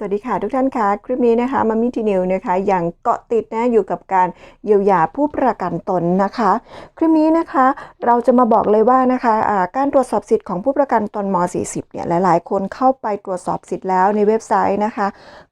สวัสดีค่ะทุกท่านคะคลิปนี้นะคะมามิทีนิวนะคะอย่างเกาะติดนะอยู่กับการเยียวยาผู้ประกันตนนะคะ คลิปนี้นะคะเราจะมาบอกเลยว่านะคะอ่าการตรวจสอบสิทธิ์ของผู้ประกันตนม .40 เนี่ยหลายๆ คนเข้าไปตรวจสอบสิทธิ์แล้วในเว็บไซต์นะคะ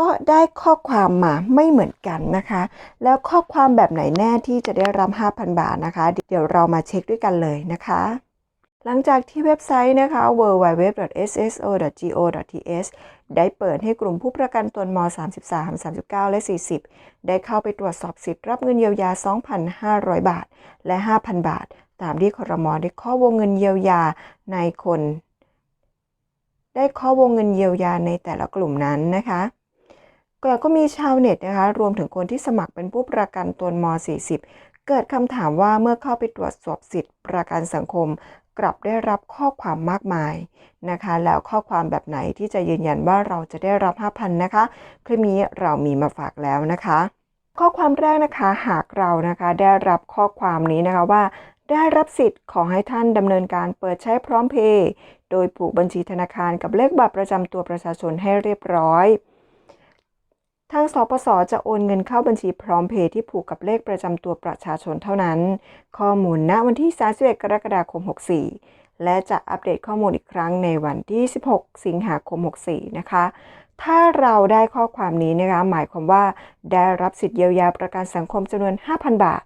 ก็ได้ข้อความมาไม่เหมือนกันนะคะ แล้วข้อความแบบไหนแน่ที่จะได้รับ 5,000 บาทนะคะ เดี๋ยวเรามาเช็คด้วยกันเลยนะคะ หลังจากที่เว็บไซต์นะคะ www.sso.go.th ได้เปิดให้กลุ่มผู้ประกันตนม 33 39 และ 40 ได้เข้าไปตรวจสอบสิทธิ์รับเงินเยียวยา 2,500 บาท และ 5,000 บาท ตามที่ครมได้ข้อวงเงินเยียวยาในคน ได้ข้อวงเงินเยียวยาในแต่ละกลุ่มนั้นนะคะก็ก็มีชาวเน็ตนะคะ รวมถึงคนที่สมัครเป็นผู้ประกันตนม 40 เกิดคำถามว่าเมื่อเข้าไปตรวจสอบสิทธิ์ประกันสังคม กลับได้รับข้อความมากมายนะคะ แล้วข้อความแบบไหนที่จะยืนยันว่าเราจะได้รับ 5,000 นะคะ คลิปนี้เรามีมาฝากแล้วนะคะ ข้อความแรกนะคะหากเรานะคะได้รับข้อความนี้นะคะว่าได้รับสิทธิ์ขอให้ท่านดำเนินการเปิดใช้พร้อมเพย์โดยผูกบัญชีธนาคารกับเลขบัตรประจำตัวประชาชนให้เรียบร้อย ทางสปสจะโอนเงินเข้าบัญชีพร้อมเพย์ที่ผูกกับเลขประจำตัวประชาชนเท่านั้น ข้อมูลณวันที่ 31 กรกฎาคม 64 และจะอัปเดตข้อมูลอีกครั้งในวันที่ 16 สิงหาคม 64 นะคะ ถ้าเราได้ข้อความนี้นะคะหมายความว่าได้รับสิทธิเยียวยาประกันสังคมจำนวน 5,000 บาท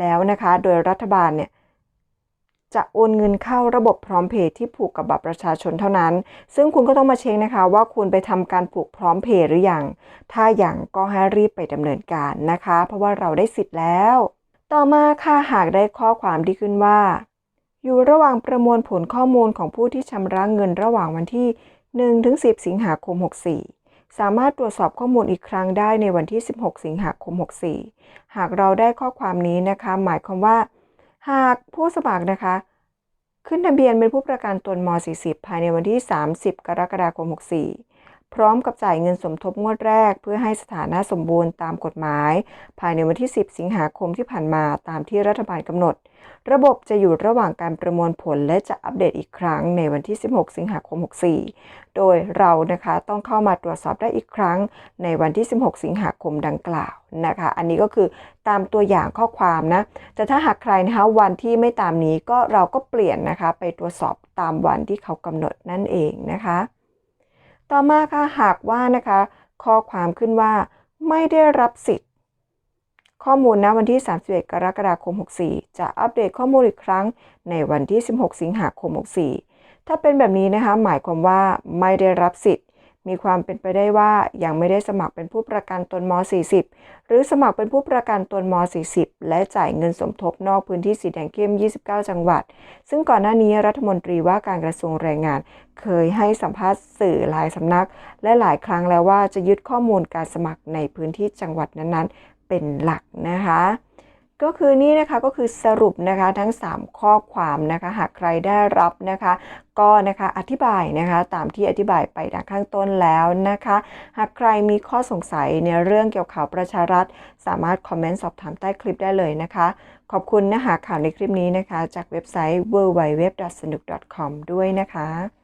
แล้วนะคะ โดยรัฐบาลเนี่ย จะโอนเงินเข้าระบบพร้อมเพย์ที่ผูกกับบัตรประชาชนเท่านั้น ซึ่งคุณก็ต้องมาเช็คนะคะ ว่าคุณไปทำการผูกพร้อมเพย์หรือยัง ถ้าอย่างก็ให้รีบไปดำเนินการนะคะ เพราะว่าเราได้สิทธิ์แล้ว ต่อมาค่ะหากได้ข้อความที่ขึ้นว่า อยู่ระหว่างประมวลผลข้อมูลของผู้ที่ชำระเงินระหว่างวันที่ 1-10 สิงหาคม 64สามารถตรวจสอบข้อมูลอีกครั้งได้ในวันที่ 16 สิงหาคม 64 หากเราได้ข้อความนี้นะคะ หมายความว่า หากผู้สมัครนะคะ ขึ้นทะเบียนเป็นผู้ประกันตนม 40 ภายในวันที่ 30 กรกฎาคม 64 พร้อมกับจ่ายเงินสมทบงวดแรก เพื่อให้สถานะสมบูรณ์ตามกฎหมาย ภายในวันที่ 10 สิงหาคมที่ผ่านมาตามที่รัฐบาลกำหนด ระบบจะอยู่ระหว่างการประมวลผลและจะอัปเดตอีกครั้งในวันที่ 16 สิงหาคม 64 โดยเรานะคะต้องเข้ามาตรวจสอบได้อีกครั้งในวันที่ 16 สิงหาคมดังกล่าวนะคะ อันนี้ก็คือตามตัวอย่างข้อความนะแต่ถ้าหากใครนะคะวันที่ไม่ตามนี้ก็เราก็เปลี่ยนนะคะ ไปตรวจสอบตามวันที่เขากำหนดนั่นเองนะคะ ต่อมาค่ะหากว่านะคะ ข้อความขึ้นว่าไม่ได้รับสิทธิ์ ข้อมูลณวันที่ 31 กรกฎาคม 64 จะอัปเดตข้อมูลอีกครั้ง ในวันที่ 16 สิงหาคม 64 ถ้าเป็นแบบนี้นะคะ หมายความว่าไม่ได้รับสิทธิ์ มีความเป็นไปได้ว่ายังไม่ได้สมัครเป็นผู้ประกันตนม 40 หรือสมัครเป็นผู้ประกันตนม 40 และจ่ายเงินสมทบนอกพื้นที่สีแดงเข้ม 29 จังหวัด ซึ่งก่อนหน้านี้รัฐมนตรีว่าการกระทรวงแรงงาน เคยให้สัมภาษณ์สื่อหลายสำนัก และหลายครั้งแล้วว่าจะยึดข้อมูลการสมัครในพื้นที่จังหวัดนั้นๆ เป็นหลักนะคะ ก็คือนี่นะคะก็คือสรุปนะคะทั้ง 3 ข้อความนะคะ หากใครได้รับนะคะ ก็นะคะอธิบายนะคะตามที่อธิบายไปดังข้างต้นแล้วนะคะ หากใครมีข้อสงสัยในเรื่องเกี่ยวกับข่าวประชารัฐ สามารถคอมเมนต์สอบถามใต้คลิปได้เลยนะคะ ขอบคุณนื้อหาข่าวในคลิปนี้นะคะ จากเว็บไซต์ www.sanuk.com ด้วยนะคะ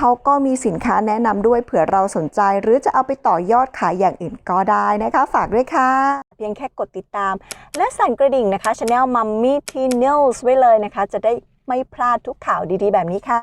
่ะเขาก็มีสินค้าแนะนำด้วยเผื่อเราสนใจ หรือจะเอาไปต่อยอดขายอย่างอื่นก็ได้นะคะ ฝากด้วยค่ะ เพียงแค่กดติดตาม และสั่นกระดิ่งนะคะช anel Mummy Teen News ไว้เลยนะคะ จะได้ไม่พลาดทุกข่าวดีๆ แบบนี้ค่ะ